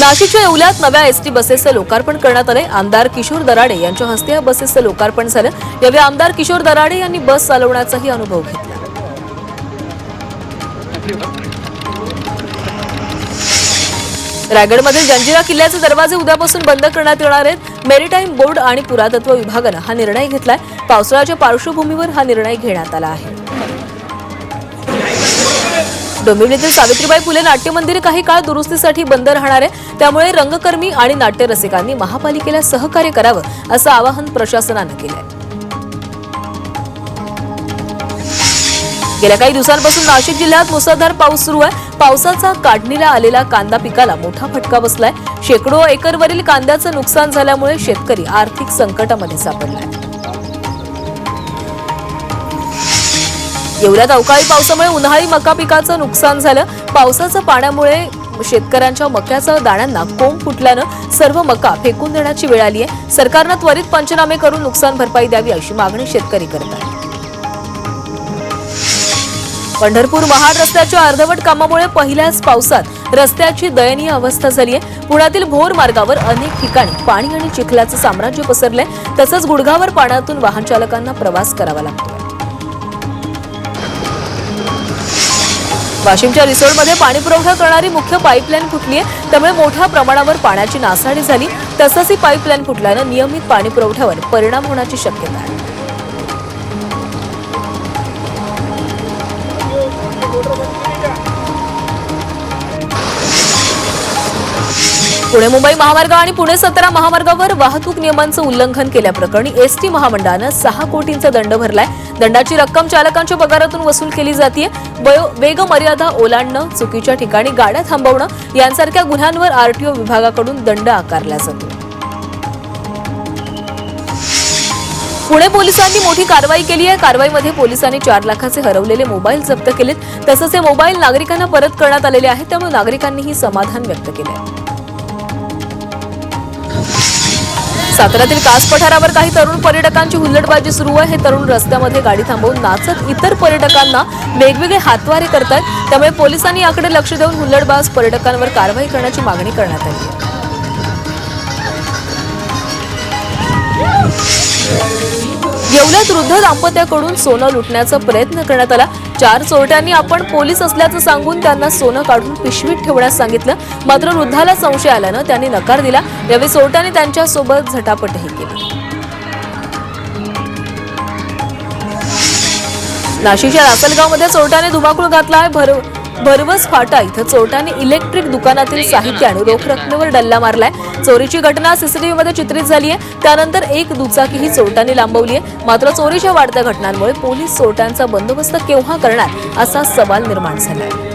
नाशिकच्या येवल्यात नव्या एसटी बसेसचं लोकार्पण करण्यात आले आमदार किशोर दराडे यांच्या हस्ते या बसेसचं लोकार्पण झालं. यावेळी आमदार किशोर दराडे यांनी बस चालवण्याचाही अनुभव घेतला. रायगडमधील जंजिरा किल्ल्याचे दरवाजे उद्यापासून बंद करण्यात येणार आहेत. मेरीटाईम बोर्ड आणि पुरातत्व विभागानं हा निर्णय घेतलाय. पावसाळ्याच्या पार्श्वभूमीवर हा निर्णय घेण्यात आला आहे. डोंबिवलीतील सावित्रीबाई फुले नाट्य मंदिर काही काळ दुरुस्तीसाठी बंद राहणार आहे. त्यामुळे रंगकर्मी आणि नाट्य रसिकांनी महापालिकेला सहकार्य करावं असं आवाहन प्रशासनानं केलं आहे गेल्या काही दिवसांपासून नाशिक जिल्ह्यात मुसळधार पाऊस सुरू आहे. पावसाचा काढणीला आलेला कांदा पिकाला मोठा फटका बसलाय. शेकडो एकरवरील कांद्याचं नुकसान झाल्यामुळे शेतकरी आर्थिक संकटामध्ये सापडलाय. येवल्यात अवकाळी पावसामुळे उन्हाळी मका पिकाचं नुकसान झालं. पावसाच्या पाण्यामुळे शेतकऱ्यांच्या मक्याच्या दाण्यांना कोंब फुटल्यानं सर्व मका फेकून देण्याची वेळ आली आहे सरकारनं त्वरित पंचनामे करून नुकसान भरपाई द्यावी अशी मागणी शेतकरी करत आहेत. पंढरपूर महाड रस्त्याच्या अर्धवट कामामुळे पहिल्याच पावसात रस्त्याची दयनीय अवस्था झाली आहे पुण्यातील भोर मार्गावर अनेक ठिकाणी पाणी आणि चिखलाचं साम्राज्य पसरलंय. तसंच गुडघावर पाण्यातून वाहन चालकांना प्रवास करावा लागतो वाशिमच्या रिसोडमध्ये पाणी पुरवठा करणारी मुख्य पाईपलाईन फुटली आहे. त्यामुळे मोठ्या प्रमाणावर पाण्याची नासाडी झाली. तसंच ही पाईपलाईन फुटल्यानं नियमित पाणी पुरवठ्यावर परिणाम होण्याची शक्यता आहे. पुणे मुंबई महामार्ग आणि पुणे सतरा महामार्गावर वाहतूक नियमांचं उल्लंघन केल्याप्रकरणी एसटी महामंडळानं सहा कोटींचा दंड भरलाय. दंडाची रक्कम चालकांच्या पगारातून वसूल केली जाते वेग मर्यादा ओलांडणं चुकीच्या ठिकाणी गाड्या थांबवणं यांसारख्या गुन्ह्यांवर आरटीओ विभागाकडून दंड आकारला जातो. पुणे पोलिसांनी मोठी कारवाई केली आहे. कारवाईमध्ये पोलिसांनी चार लाखाचे हरवलेले मोबाईल जप्त केलेत. तसंच हे मोबाईल नागरिकांना परत करण्यात आलेले आहेत. त्यामुळे नागरिकांनीही समाधान व्यक्त केले आहे साताऱ्यातील कास पठारावर काही तरुण पर्यटकांची हुल्लडबाजी सुरू आहे. हे तरुण रस्त्यामध्ये गाडी थांबवून नाचत इतर पर्यटकांना वेगवेगळे हातवारे करतात त्यामुळे पोलिसांनी याकडे लक्ष देऊन हुल्लडबाज पर्यटकांवर कारवाई करण्याची मागणी करण्यात आली आहे. येवल्यात वृद्ध दाम्पत्याकडून सोनं लुटण्याचा प्रयत्न करण्यात आला. चार चोरट्यांनी आपण पोलीस असल्याचं सांगून त्यांना सोनं काढून पिशवीत ठेवण्यास सांगितलं. मात्र वृद्धाला संशय आल्यानं त्यांनी नकार दिला. यावेळी चोरट्यांनी त्यांच्यासोबत झटापटही केली. नाशिकच्या लासलगावमध्ये चोरट्याने धुमाकूळ घातला आहे. भर भरवस फाटा इथं चोरट्यांनी इलेक्ट्रिक दुकानातील साहित्य आणि रोख रकमेवर डल्ला मारलाय. चोरीची घटना सीसीटीव्ही मध्ये चित्रित झाली आहे त्यानंतर एक दुचाकीही चोरट्यांनी लांबवली आहे मात्र चोरीच्या वाढत्या घटनांमुळे पोलीस चोरट्यांचा बंदोबस्त केव्हा करणार असा सवाल निर्माण झालाय.